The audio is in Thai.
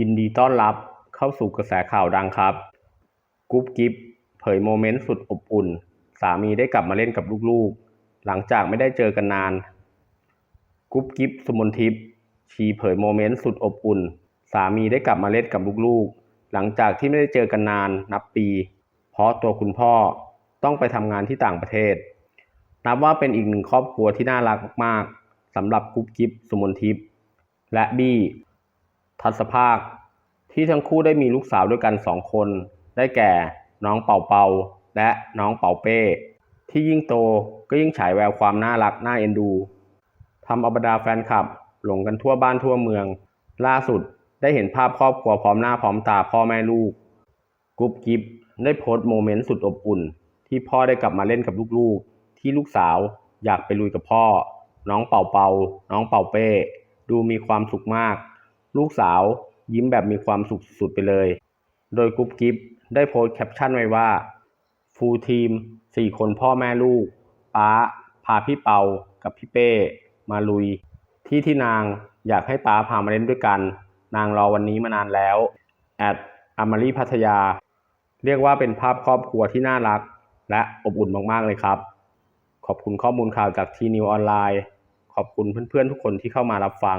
ยินดีต้อนรับเข้าสู่กระแสข่าวดังครับกุ๊บกิ๊บเผยโมเมนต์สุดอบอุ่น สามีได้กลับมาเล่นกับลูกๆ หลังจากไม่ได้เจอกันนานกุ๊บกิ๊บสุมนทิพย์ชีเผยโมเมนต์สุดอบอุ่น สามีได้กลับมาเล่นกับลูกๆ หลังจากที่ไม่ได้เจอกันนานนับปี เพราะตัวคุณพ่อต้องไปทำงานที่ต่างประเทศ นับว่าเป็นอีกหนึ่งครอบครัวที่น่ารักมากๆสำหรับกุ๊บกิ๊บสุมนทิพย์และบี้ ทัศภาค ที่ทั้งคู่ได้มีลูกสาวด้วยกันสองคน ได้แก่น้องเป่าเปาและน้องเป่าเป้ ที่ยิ่งโตก็ยิ่งฉายแววความน่ารักน่าเอ็นดูทำเอาบรรดาแฟนคลับ หลงกันทั่วบ้านทั่วเมือง ล่าสุดได้เห็นภาพครอบครัวพร้อมหน้าพร้อมตาพ่อแม่ลูกกุ๊บกิ๊บได้โพสต์โมเมนต์สุดอบอุ่น ที่พ่อได้กลับมาเล่นกับลูกๆ ที่ลูกสาวอยากไปลุยกับพ่อ น้องเป่าเปาน้องเป่าเป้ ดูมีความสุขมาก ลูกสาวยิ้มแบบมีความสุขสุดไปเลย โดยกุ๊บกิ๊บได้โพสต์แคปชั่นไว้ว่า ฟูลทีมสี่คนพ่อแม่ลูกป้าพาพี่เปา กับพี่เป้ มาลุย ที่ที่นางอยากให้ป้าพามาเล่นด้วยกัน นางรอวันนี้มานานแล้ว แอดอามารีพัทยา เรียกว่าเป็นภาพครอบครัวที่น่ารัก และอบอุ่นมากๆเลยครับ ขอบคุณข้อมูลข่าวจากทีนิวออนไลน์ ขอบคุณเพื่อนๆทุกคนที่เข้ามารับฟัง